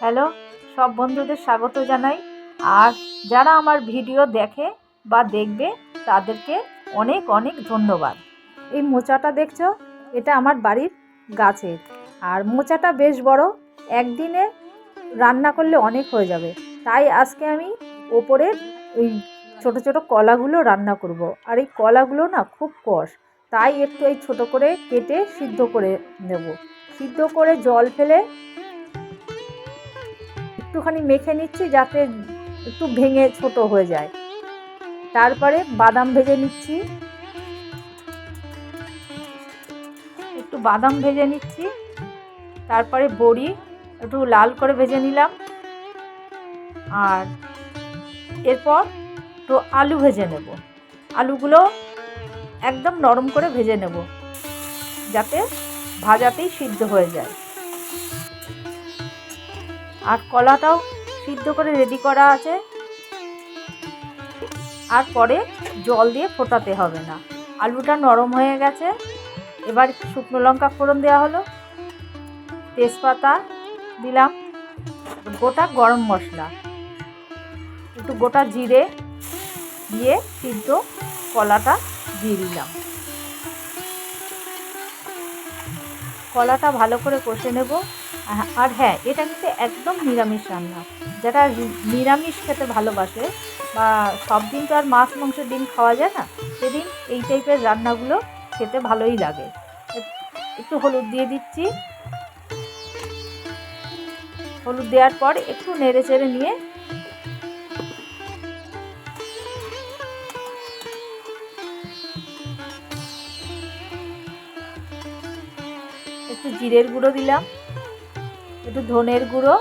Hello, সব বন্ধুদের স্বাগত জানাই। আর যারা আমার ভিডিও দেখে বা দেখবে, তাদেরকে অনেক অনেক ধন্যবাদ। এই মোচাটা দেখছ? এটা আমার বাড়ির গাছের। আর মোচাটা বেশ বড়, একদিনে রান্না করলে অনেক হয়ে যাবে। তাই আজকে আমি ওপরের এই ছোট ছোট কলাগুলো রান্না করব। আর এই কলাগুলো না খুব কষ, তাই একটু এই ছোট করে কেটে সিদ্ধ করে নেব। সিদ্ধ করে জল ফেলে একটুখানি মেখে নিচ্ছি যাতে একটু ভেঙে ছোট হয়ে যায়। তারপরে বাদাম ভেজে নিচ্ছি। একটু বাদাম ভেজে নিচ্ছি। তারপরে বড়ি একটু লাল করে ভেজে নিলাম। আর এরপর তো আলু ভেজে নেব। আলুগুলো একদম নরম করে ভেজে নেব। যাতে ভাজাতেই সিদ্ধ হয়ে যায়। আর কলাটাও সিদ্ধ করে রেডি করা আছে। আর পরে জল দিয়ে ফোটাতে হবে না। আলুটা নরম হয়ে গেছে। এবার শুকনো লঙ্কা ফোড়ন দেওয়া হলো। তেজপাতা দিলাম। গোটা গরম মশলা। একটু গোটা জিরে দিয়ে সিদ্ধ কলাটা দিয়ে দিলাম। কলাটা ভালো করে কষে নেব। আর হ্যাঁ এটা কিন্তু একদম নিরামিষ রান্না। যারা নিরামিষ খেতে ভালোবাসে বা সব দিন তো আর মাছ মাংস ডিম খাওয়া যায় না, সেদিন এই টাইপের রান্নাগুলো খেতে ভালোই লাগে। একটু হলুদ দিয়ে দিচ্ছি। হলুদ দেওয়ার পর একটু নেড়ে চেড়ে নিয়ে একটু জিরের গুঁড়ো দিলাম। একটু ধনের গুঁড়ো।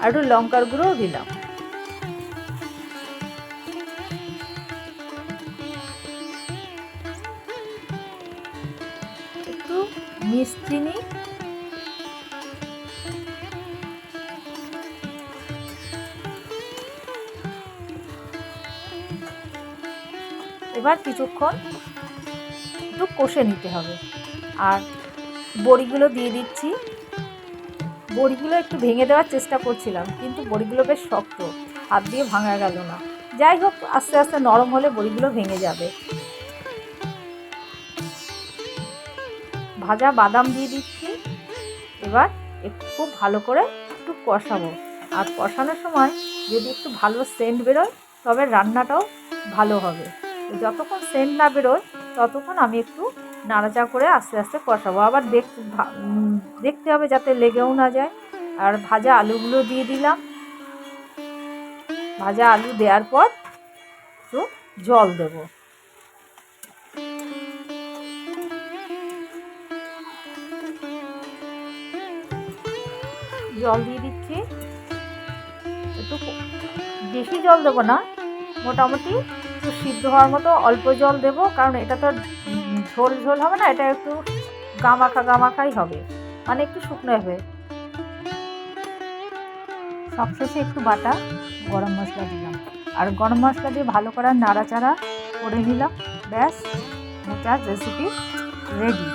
আর একটু লঙ্কার গুঁড়োও দিলাম। মিষ্টি নিই এবার কিছুক্ষণ একটু কষে নিতে হবে। আর বড়িগুলো দিয়ে দিচ্ছি। বড়িগুলো একটু ভেঙে দেওয়ার চেষ্টা করছিলাম, কিন্তু বড়িগুলো বেশ শক্ত, হাত দিয়ে ভাঙা গেল না। যাই হোক, আস্তে আস্তে নরম হলে বড়িগুলো ভেঙে যাবে। ভাজা বাদাম দিয়ে দিচ্ছি। এবার একটু খুব ভালো করে একটু কষাবো। আর কষানোর সময় যদি একটু ভালো সেন্ট বেরোয়, তবে রান্নাটাও ভালো হবে। যতক্ষণ সেন্ট না বেরোয়, ততক্ষণ আমি একটু নাড়াচা করে আস্তে আস্তে কষাবো। আবার দেখতে দেখতে হবে যাতে লেগেও না যায়। আর ভাজা আলুগুলো দিয়ে দিলাম। ভাজা আলু দেওয়ার পর একটু জল দেব। জল দিয়ে দিচ্ছি। একটু বেশি জল দেবো না, মোটামুটি একটু সিদ্ধ হওয়ার মতো অল্প জল দেব, কারণ এটা তো ঝোল ঝোল হবে না, এটা একটু গামাখা গামাখাই হবে মানে একটু শুকনো হবে। সবশেষে একটু বাটা, গরম মশলা দিলাম। আর গরম মশলা দিয়ে ভালো করে নাড়াচাড়া করে নিলাম, ব্যাস মোচার রেসিপি রেডি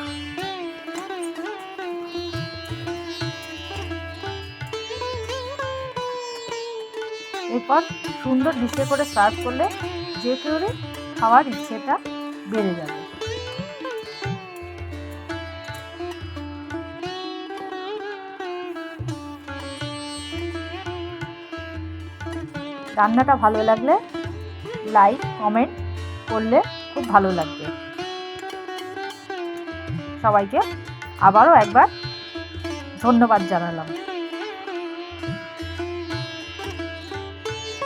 এরপর সুন্দর ডিশে করে সার্ভ করলে যে কেউরে খাওয়ার ইচ্ছেটা বেড়ে যাবে। রান্নাটা ভালো লাগলে লাইক কমেন্ট করলে খুব ভালো লাগবে। সবাইকে আবারও একবার ধন্যবাদ জানালাম।